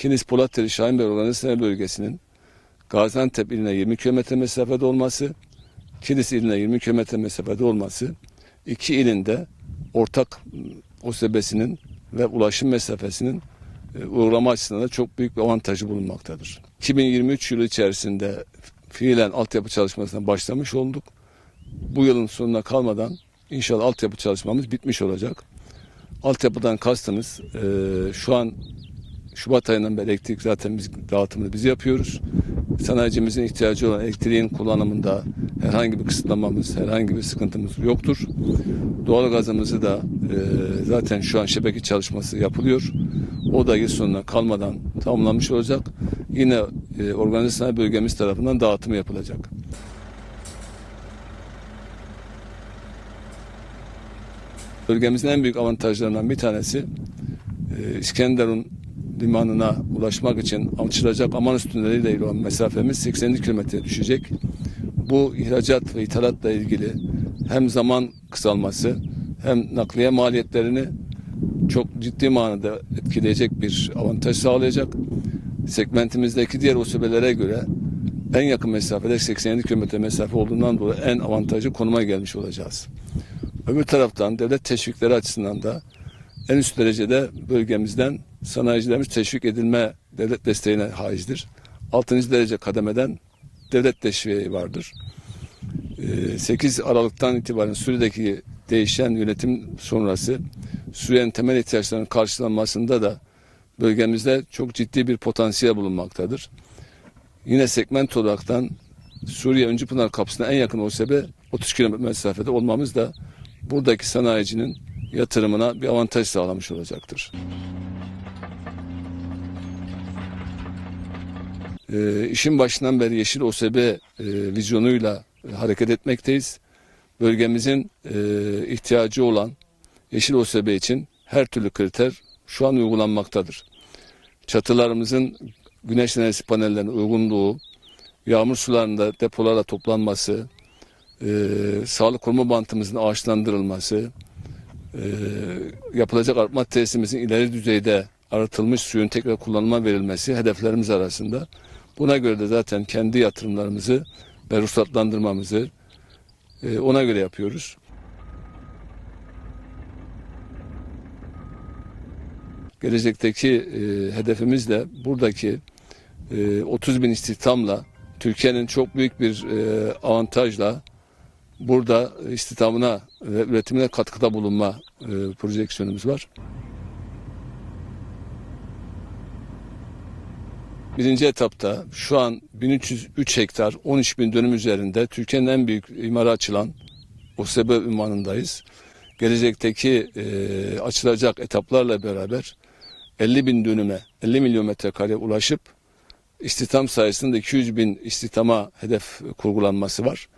Kilis Polateli Şahinbey Organize Bölgesi'nin Gaziantep iline 20 kilometre mesafede olması, Kilis iline 20 kilometre mesafede olması, iki ilinde ortak ıı, OSB'sinin ve ulaşım mesafesinin e, uğrama açısından da çok büyük bir avantajı bulunmaktadır. 2023 yılı içerisinde fiilen altyapı çalışmasına başlamış olduk. Bu yılın sonuna kalmadan inşallah altyapı çalışmamız bitmiş olacak. Altyapıdan kastımız e, şu an Şubat ayından beri elektrik zaten biz dağıtımını biz yapıyoruz. Sanayicimizin ihtiyacı olan elektriğin kullanımında herhangi bir kısıtlamamız, herhangi bir sıkıntımız yoktur. Doğalgazımızı da e, zaten şu an şebeke çalışması yapılıyor. O da yıl sonuna kalmadan tamamlanmış olacak. Yine e, organize sanayi bölgemiz tarafından dağıtımı yapılacak. Bölgemizin en büyük avantajlarından bir tanesi e, İskenderun limanına ulaşmak için açılacak aman üstünleriyle ilgili olan mesafemiz 80 kilometre düşecek. Bu ihracat ve ithalatla ilgili hem zaman kısalması hem nakliye maliyetlerini çok ciddi manada etkileyecek bir avantaj sağlayacak. Segmentimizdeki diğer usulelere göre en yakın mesafede 87 kilometre mesafe olduğundan dolayı en avantajlı konuma gelmiş olacağız. Öbür taraftan devlet teşvikleri açısından da en üst derecede bölgemizden sanayicilerimiz teşvik edilme devlet desteğine haizdir. 6. derece kademeden devlet teşviği vardır. Ee, 8 Aralık'tan itibaren Suriye'deki değişen yönetim sonrası Suriye'nin temel ihtiyaçlarının karşılanmasında da bölgemizde çok ciddi bir potansiyel bulunmaktadır. Yine segment olaraktan Suriye Öncü Pınar kapısına en yakın OSB 30 kilometre mesafede olmamız da buradaki sanayicinin yatırımına bir avantaj sağlamış olacaktır. Ee, işin başından beri Yeşil OSB e, vizyonuyla e, hareket etmekteyiz. Bölgemizin e, ihtiyacı olan Yeşil OSB için her türlü kriter şu an uygulanmaktadır. Çatılarımızın güneş enerjisi panellerine uygunluğu, yağmur sularında depolara toplanması, e, sağlık koruma bantımızın ağaçlandırılması, e, yapılacak arıtma tesisimizin ileri düzeyde arıtılmış suyun tekrar kullanıma verilmesi hedeflerimiz arasında. Buna göre de zaten kendi yatırımlarımızı ve ruhsatlandırmamızı e, ona göre yapıyoruz. Gelecekteki e, hedefimiz de buradaki e, 30 bin istihdamla Türkiye'nin çok büyük bir e, avantajla burada istihdamına ve üretimine katkıda bulunma e, projeksiyonumuz var. Birinci etapta şu an 1303 hektar 13 bin dönüm üzerinde Türkiye'nin en büyük imara açılan OSB ünvanındayız. Gelecekteki e, açılacak etaplarla beraber 50 bin dönüme 50 milyon metrekare ulaşıp istihdam sayesinde 200 bin istihdama hedef kurgulanması var.